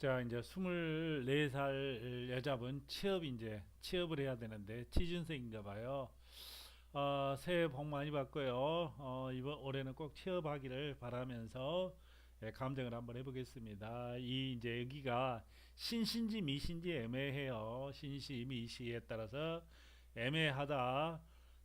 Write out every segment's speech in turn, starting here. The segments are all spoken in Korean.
자, 이제 24살 여자분 취업 이제 취업을 해야 되는데 취준생인가 봐요. 어, 새해 복 많이 받고요. 어, 이번 올해는 꼭 취업하기를 바라면서 예, 감정을 한번 해보겠습니다. 이 이제 여기가 신신지 미신지 애매해요. 신시 미시에 따라서 애매하다.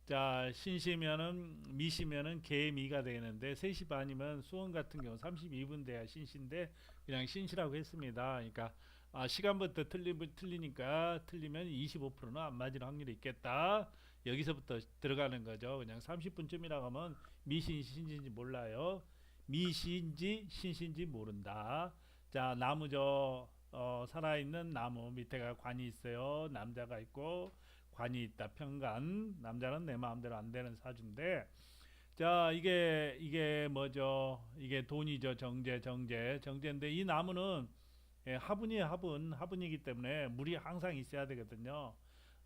자, 신시면은 미시면은 개미가 되는데 3시 반이면 수원 같은 경우 32분 돼야 신시인데 그냥 신시라고 했습니다. 그러니까 아, 시간부터 틀리, 틀리니까 틀리면 25%는 안 맞을 확률이 있겠다. 여기서부터 들어가는 거죠. 그냥 30분쯤이라고 하면 미신 신신지 몰라요. 미신지 신신지 모른다. 자, 나무 저 어, 살아있는 나무 밑에가 관이 있어요. 남자가 있고 관이 있다. 평간 남자는 내 마음대로 안 되는 사주인데 자 이게 이게 뭐죠? 이게 돈이죠. 정제 정제 정제인데 이 나무는 예, 화분이에요. 화분 화분이기 때문에 물이 항상 있어야 되거든요.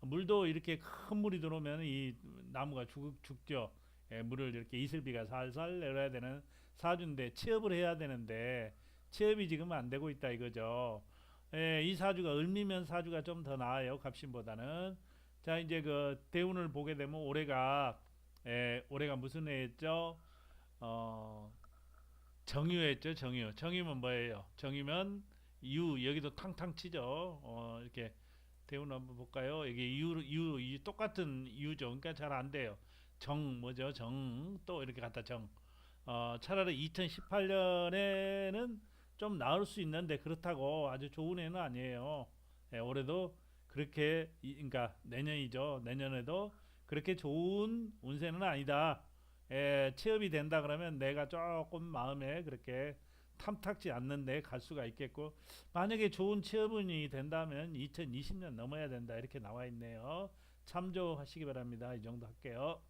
물도 이렇게 큰 물이 들어오면 이 나무가 죽, 죽죠. 예, 물을 이렇게 이슬비가 살살 내려야 되는 사주인데 취업을 해야 되는데 취업이 지금 안 되고 있다 이거죠. 예, 이 사주가 을미면 사주가 좀 더 나아요. 갑신보다는. 자 이제 그 대운을 보게 되면 올해가 예, 올해가 무슨 해였죠? 어 정유했죠. 정유. 정유면 뭐예요? 정유면 유 여기도 탕탕 치죠. 어 이렇게 대운 한번 볼까요? 이게 유, 유, 유 똑같은 유죠. 그러니까 잘 안 돼요. 정 뭐죠? 정 또 이렇게 갖다 정. 어 차라리 2018년에는 좀 나을 수 있는데 그렇다고 아주 좋은 해는 아니에요. 예, 올해도 그렇게 이- 그러니까 내년이죠. 내년에도 그렇게 좋은 운세는 아니다. 예, 취업이 된다 그러면 내가 조금 마음에 그렇게 탐탁지 않는데 갈 수가 있겠고 만약에 좋은 취업운이 된다면 2020년 넘어야 된다 이렇게 나와 있네요. 참조하시기 바랍니다. 이 정도 할게요.